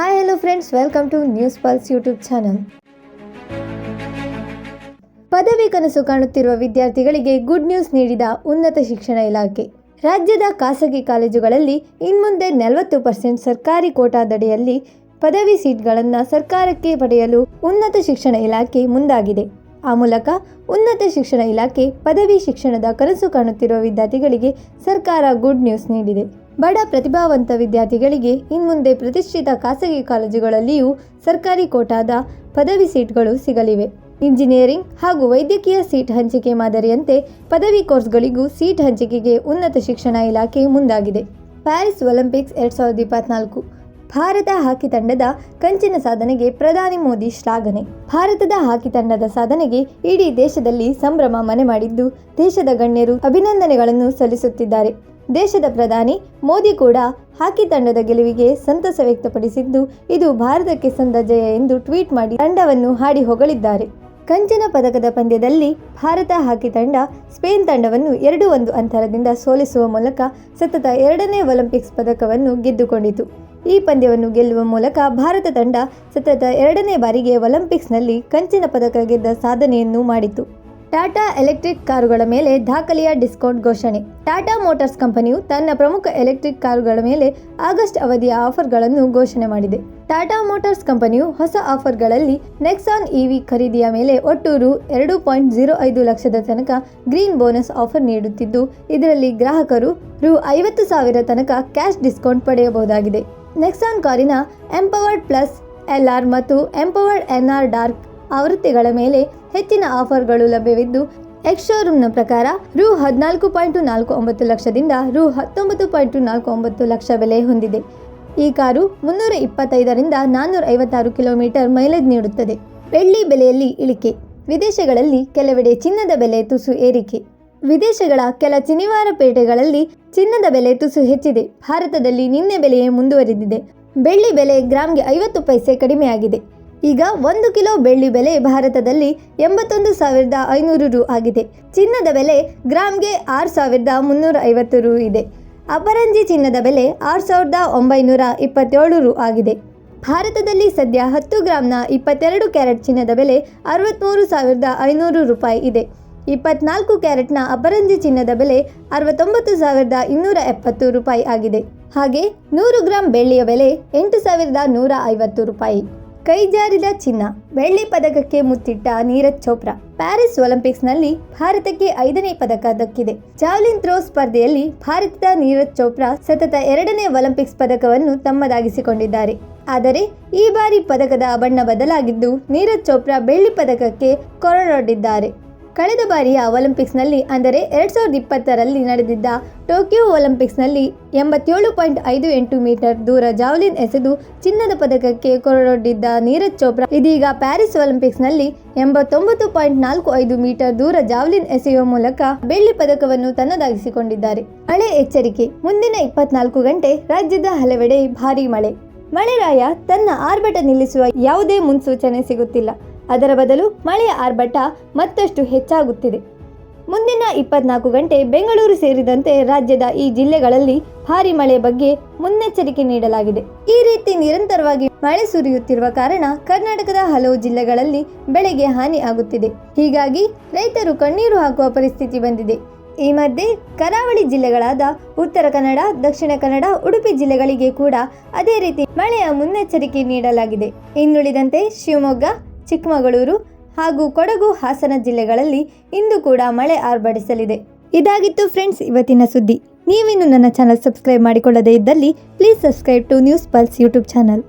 Hi hello friends welcome to news pulse YouTube channel ಪದವಿ ಕನಸು ಕಾಣುತ್ತಿರುವ ವಿದ್ಯಾರ್ಥಿಗಳಿಗೆ ಗುಡ್ ನ್ಯೂಸ್ ನೀಡಿದ ಉನ್ನತ ಶಿಕ್ಷಣ ಇಲಾಖೆ. ರಾಜ್ಯದ ಖಾಸಗಿ ಕಾಲೇಜುಗಳಲ್ಲಿ ಇನ್ಮುಂದೆ ನಲವತ್ತು ಪರ್ಸೆಂಟ್ ಸರ್ಕಾರಿ ಕೋಟಾದಡಿಯಲ್ಲಿ ಪದವಿ ಸೀಟ್ಗಳನ್ನು ಸರ್ಕಾರಕ್ಕೆ ಪಡೆಯಲು ಉನ್ನತ ಶಿಕ್ಷಣ ಇಲಾಖೆ ಮುಂದಾಗಿದೆ. ಆ ಮೂಲಕ ಉನ್ನತ ಶಿಕ್ಷಣ ಇಲಾಖೆ ಪದವಿ ಶಿಕ್ಷಣದ ಕನಸು ಕಾಣುತ್ತಿರುವ ವಿದ್ಯಾರ್ಥಿಗಳಿಗೆ ಸರ್ಕಾರ ಗುಡ್ ನ್ಯೂಸ್ ನೀಡಿದೆ. ಬಡ ಪ್ರತಿಭಾವಂತ ವಿದ್ಯಾರ್ಥಿಗಳಿಗೆ ಇನ್ಮುಂದೆ ಪ್ರತಿಷ್ಠಿತ ಖಾಸಗಿ ಕಾಲೇಜುಗಳಲ್ಲಿಯೂ ಸರ್ಕಾರಿ ಕೋಟಾದ ಪದವಿ ಸೀಟ್ಗಳು ಸಿಗಲಿವೆ. ಇಂಜಿನಿಯರಿಂಗ್ ಹಾಗೂ ವೈದ್ಯಕೀಯ ಸೀಟ್ ಹಂಚಿಕೆ ಮಾದರಿಯಂತೆ ಪದವಿ ಕೋರ್ಸ್ಗಳಿಗೂ ಸೀಟ್ ಹಂಚಿಕೆಗೆ ಉನ್ನತ ಶಿಕ್ಷಣ ಇಲಾಖೆ ಮುಂದಾಗಿದೆ. ಪ್ಯಾರಿಸ್ ಒಲಿಂಪಿಕ್ಸ್ ಎರಡ್ ಸಾವಿರದ ಇಪ್ಪತ್ನಾಲ್ಕು ಭಾರತ ಹಾಕಿ ತಂಡದ ಕಂಚಿನ ಸಾಧನೆಗೆ ಪ್ರಧಾನಿ ಮೋದಿ ಶ್ಲಾಘನೆ. ಭಾರತದ ಹಾಕಿ ತಂಡದ ಸಾಧನೆಗೆ ಇಡೀ ದೇಶದಲ್ಲಿ ಸಂಭ್ರಮ ಮನೆ ಮಾಡಿದ್ದು ದೇಶದ ಗಣ್ಯರು ಅಭಿನಂದನೆಗಳನ್ನು ಸಲ್ಲಿಸುತ್ತಿದ್ದಾರೆ. ದೇಶದ ಪ್ರಧಾನಿ ಮೋದಿ ಕೂಡ ಹಾಕಿ ತಂಡದ ಗೆಲುವಿಗೆ ಸಂತಸ ವ್ಯಕ್ತಪಡಿಸಿದ್ದು, ಇದು ಭಾರತಕ್ಕೆ ಸಂದ ಜಯ ಎಂದು ಟ್ವೀಟ್ ಮಾಡಿ ತಂಡವನ್ನು ಹಾಡಿ ಹೊಗಳಿದ್ದಾರೆ. ಕಂಚಿನ ಪದಕದ ಪಂದ್ಯದಲ್ಲಿ ಭಾರತ ಹಾಕಿ ತಂಡ ಸ್ಪೇನ್ ತಂಡವನ್ನು ಎರಡು ಒಂದು ಅಂತರದಿಂದ ಸೋಲಿಸುವ ಮೂಲಕ ಸತತ ಎರಡನೇ ಒಲಿಂಪಿಕ್ಸ್ ಪದಕವನ್ನು ಗೆದ್ದುಕೊಂಡಿತು. ಈ ಪಂದ್ಯವನ್ನು ಗೆಲ್ಲುವ ಮೂಲಕ ಭಾರತ ತಂಡ ಸತತ ಎರಡನೇ ಬಾರಿಗೆ ಒಲಿಂಪಿಕ್ಸ್ನಲ್ಲಿ ಕಂಚಿನ ಪದಕ ಗೆದ್ದ ಸಾಧನೆಯನ್ನು ಮಾಡಿತು. ಟಾಟಾ ಎಲೆಕ್ಟ್ರಿಕ್ ಕಾರುಗಳ ಮೇಲೆ ದಾಖಲೆಯ ಡಿಸ್ಕೌಂಟ್ ಘೋಷಣೆ. ಟಾಟಾ ಮೋಟಾರ್ಸ್ ಕಂಪನಿಯು ತನ್ನ ಪ್ರಮುಖ ಎಲೆಕ್ಟ್ರಿಕ್ ಕಾರುಗಳ ಮೇಲೆ ಆಗಸ್ಟ್ ಅವಧಿಯ ಆಫರ್ಗಳನ್ನು ಘೋಷಣೆ ಮಾಡಿದೆ. ಟಾಟಾ ಮೋಟಾರ್ಸ್ ಕಂಪನಿಯು ಹೊಸ ಆಫರ್ಗಳಲ್ಲಿ ನೆಕ್ಸಾನ್ ಇವಿ ಖರೀದಿಯ ಮೇಲೆ ಒಟ್ಟು ರು ಎರಡು ಪಾಯಿಂಟ್ ಜೀರೋ ಐದು ಲಕ್ಷದ ತನಕ ಗ್ರೀನ್ ಬೋನಸ್ ಆಫರ್ ನೀಡುತ್ತಿದ್ದು, ಇದರಲ್ಲಿ ಗ್ರಾಹಕರು ರು ಐವತ್ತು ಸಾವಿರ ತನಕ ಕ್ಯಾಶ್ ಡಿಸ್ಕೌಂಟ್ ಪಡೆಯಬಹುದಾಗಿದೆ. ನೆಕ್ಸಾನ್ ಕಾರಿನ ಎಂಪವರ್ಡ್ ಪ್ಲಸ್ ಎಲ್ಆರ್ ಮತ್ತು ಎಂಪವರ್ಡ್ ಎನ್ಆರ್ ಡಾರ್ಕ್ ಆವೃತ್ತಿಗಳ ಮೇಲೆ ಹೆಚ್ಚಿನ ಆಫರ್ಗಳು ಲಭ್ಯವಿದ್ದು ಎಕ್ಸ್ ಶೋರೂಮ್ನ ಪ್ರಕಾರ ರು ಹದಿನಾಲ್ಕು ಪಾಯಿಂಟ್ ನಾಲ್ಕು ಒಂಬತ್ತು ಲಕ್ಷದಿಂದ ರು ಹತ್ತೊಂಬತ್ತು ಪಾಯಿಂಟ್ ನಾಲ್ಕು ಒಂಬತ್ತು ಲಕ್ಷ ಬೆಲೆ ಹೊಂದಿದೆ. ಈ ಕಾರು ಮುನ್ನೂರ ಇಪ್ಪತ್ತೈದರಿಂದ ನಾನ್ನೂರ ಐವತ್ತಾರು ಕಿಲೋಮೀಟರ್ ಮೈಲೇಜ್ ನೀಡುತ್ತದೆ. ಬೆಳ್ಳಿ ಬೆಲೆಯಲ್ಲಿ ಇಳಿಕೆ, ವಿದೇಶಗಳಲ್ಲಿ ಕೆಲವೆಡೆ ಚಿನ್ನದ ಬೆಲೆ ತುಸು ಏರಿಕೆ, ವಿದೇಶಗಳ ಕೆಲ ಶನಿವಾರ ಪೇಟೆಗಳಲ್ಲಿ ಚಿನ್ನದ ಬೆಲೆ ತುಸು ಹೆಚ್ಚಿದೆ. ಭಾರತದಲ್ಲಿ ನಿನ್ನೆ ಬೆಲೆಯೇ ಮುಂದುವರಿದಿದೆ. ಬೆಳ್ಳಿ ಬೆಲೆ ಗ್ರಾಮ್ಗೆ ಐವತ್ತು ಪೈಸೆ ಕಡಿಮೆಯಾಗಿದೆ. ಈಗ ಒಂದು ಕಿಲೋ ಬೆಳ್ಳಿ ಬೆಲೆ ಭಾರತದಲ್ಲಿ ಎಂಬತ್ತೊಂದು ಸಾವಿರದ ಐನೂರು ರು ಆಗಿದೆ. ಚಿನ್ನದ ಬೆಲೆ ಗ್ರಾಮ್ಗೆ ಆರು ಸಾವಿರದ ಮುನ್ನೂರ ಐವತ್ತು ರು ಇದೆ. ಅಪರಂಜಿ ಚಿನ್ನದ ಬೆಲೆ ಆರು ಸಾವಿರದ ಒಂಬೈನೂರ ಇಪ್ಪತ್ತೇಳು ರು ಆಗಿದೆ. ಭಾರತದಲ್ಲಿ ಸದ್ಯ ಹತ್ತು ಗ್ರಾಮ್ನ ಇಪ್ಪತ್ತೆರಡು ಕ್ಯಾರೆಟ್ ಚಿನ್ನದ ಬೆಲೆ ಅರವತ್ತ್ಮೂರು ಸಾವಿರದ ಐನೂರು ರೂಪಾಯಿ ಇದೆ. ಇಪ್ಪತ್ನಾಲ್ಕು ಕ್ಯಾರೆಟ್ನ ಅಪರಂಜಿ ಚಿನ್ನದ ಬೆಲೆ ಅರವತ್ತೊಂಬತ್ತು ಸಾವಿರದ ಇನ್ನೂರ ಎಪ್ಪತ್ತು ರೂಪಾಯಿ ಆಗಿದೆ. ಹಾಗೆ ನೂರು ಗ್ರಾಂ ಬೆಳ್ಳಿಯ ಬೆಲೆ ಎಂಟು ಸಾವಿರದ ನೂರ ಐವತ್ತು ರೂಪಾಯಿ. ಕೈಜಾರಿದ ಚಿನ್ನ, ಬೆಳ್ಳಿ ಪದಕಕ್ಕೆ ಮುತ್ತಿಟ್ಟ ನೀರಜ್ ಚೋಪ್ರಾ. ಪ್ಯಾರಿಸ್ ಒಲಿಂಪಿಕ್ಸ್ನಲ್ಲಿ ಭಾರತಕ್ಕೆ ಐದನೇ ಪದಕ ದಕ್ಕಿದೆ. ಜಾವ್ಲಿನ್ ಥ್ರೋ ಸ್ಪರ್ಧೆಯಲ್ಲಿ ಭಾರತದ ನೀರಜ್ ಚೋಪ್ರಾ ಸತತ ಎರಡನೇ ಒಲಿಂಪಿಕ್ಸ್ ಪದಕವನ್ನು ತಮ್ಮದಾಗಿಸಿಕೊಂಡಿದ್ದಾರೆ. ಆದರೆ, ಈ ಬಾರಿ ಪದಕದ ಬಣ್ಣ ಬದಲಾಗಿದ್ದು, ನೀರಜ್ ಚೋಪ್ರಾ ಬೆಳ್ಳಿ ಪದಕಕ್ಕೆ ಕೊರಳೊಡ್ಡಿದ್ದಾರೆ. ಕಳೆದ ಬಾರಿಯ ಒಲಿಂಪಿಕ್ಸ್ನಲ್ಲಿ, ಅಂದರೆ ಎರಡು ಸಾವಿರದ ಇಪ್ಪತ್ತರಲ್ಲಿ ನಡೆದಿದ್ದ ಟೋಕಿಯೋ ಒಲಿಂಪಿಕ್ಸ್ನಲ್ಲಿ ಎಂಬತ್ತೇಳು ಪಾಯಿಂಟ್ ಐದು ಎಂಟು ಮೀಟರ್ ದೂರ ಜಾವ್ಲಿನ್ ಎಸೆದು ಚಿನ್ನದ ಪದಕಕ್ಕೆ ಕೊರಡೊಡ್ಡಿದ್ದ ನೀರಜ್ ಚೋಪ್ರಾ, ಇದೀಗ ಪ್ಯಾರಿಸ್ ಒಲಿಂಪಿಕ್ಸ್ನಲ್ಲಿ ಎಂಬತ್ತೊಂಬತ್ತು ಪಾಯಿಂಟ್ ನಾಲ್ಕು ಐದು ಮೀಟರ್ ದೂರ ಜಾವ್ಲಿನ್ ಎಸೆಯುವ ಮೂಲಕ ಬೆಳ್ಳಿ ಪದಕವನ್ನು ತನ್ನದಾಗಿಸಿಕೊಂಡಿದ್ದಾರೆ. ಮಳೆ ಎಚ್ಚರಿಕೆ, ಮುಂದಿನ ಇಪ್ಪತ್ನಾಲ್ಕು ಗಂಟೆ ರಾಜ್ಯದ ಹಲವೆಡೆ ಭಾರೀ ಮಳೆ. ಮಳೆರಾಯ ತನ್ನ ಆರ್ಭಟ ನಿಲ್ಲಿಸುವ ಯಾವುದೇ ಮುನ್ಸೂಚನೆ ಸಿಗುತ್ತಿಲ್ಲ. ಅದರ ಬದಲು ಮಳೆಯ ಆರ್ಭಟ ಮತ್ತಷ್ಟು ಹೆಚ್ಚಾಗುತ್ತಿದೆ. ಮುಂದಿನ ಇಪ್ಪತ್ನಾಲ್ಕು ಗಂಟೆ ಬೆಂಗಳೂರು ಸೇರಿದಂತೆ ರಾಜ್ಯದ ಈ ಜಿಲ್ಲೆಗಳಲ್ಲಿ ಭಾರಿ ಮಳೆ ಬಗ್ಗೆ ಮುನ್ನೆಚ್ಚರಿಕೆ ನೀಡಲಾಗಿದೆ. ಈ ರೀತಿ ನಿರಂತರವಾಗಿ ಮಳೆ ಸುರಿಯುತ್ತಿರುವ ಕಾರಣ ಕರ್ನಾಟಕದ ಹಲವು ಜಿಲ್ಲೆಗಳಲ್ಲಿ ಬೆಳೆಗೆ ಹಾನಿ ಆಗುತ್ತಿದೆ. ಹೀಗಾಗಿ ರೈತರು ಕಣ್ಣೀರು ಹಾಕುವ ಪರಿಸ್ಥಿತಿ ಬಂದಿದೆ. ಈ ಮಧ್ಯೆ ಕರಾವಳಿ ಜಿಲ್ಲೆಗಳಾದ ಉತ್ತರ ಕನ್ನಡ, ದಕ್ಷಿಣ ಕನ್ನಡ, ಉಡುಪಿ ಜಿಲ್ಲೆಗಳಿಗೆ ಕೂಡ ಅದೇ ರೀತಿ ಮಳೆಯ ಮುನ್ನೆಚ್ಚರಿಕೆ ನೀಡಲಾಗಿದೆ. ಇನ್ನುಳಿದಂತೆ ಶಿವಮೊಗ್ಗ ಚಿಕ್ಕಮಗಳೂರು ಹಾಗೂ ಕೊಡಗು ಹಾಸನ ಜಿಲ್ಲೆಗಳಲ್ಲಿ ಇಂದು ಕೂಡ ಮಳೆ ಆರ್ಭಟಿಸಲಿದೆ. ಇದಾಗಿತ್ತು ಫ್ರೆಂಡ್ಸ್, ಇವತ್ತಿನ ಸುದ್ದಿ. ನೀವಿನ್ನು ನನ್ನ ಚಾನಲ್ ಸಬ್ಸ್ಕ್ರೈಬ್ ಮಾಡಿಕೊಳ್ಳದೇ ಇದ್ದಲ್ಲಿ please subscribe to news pulse YouTube channel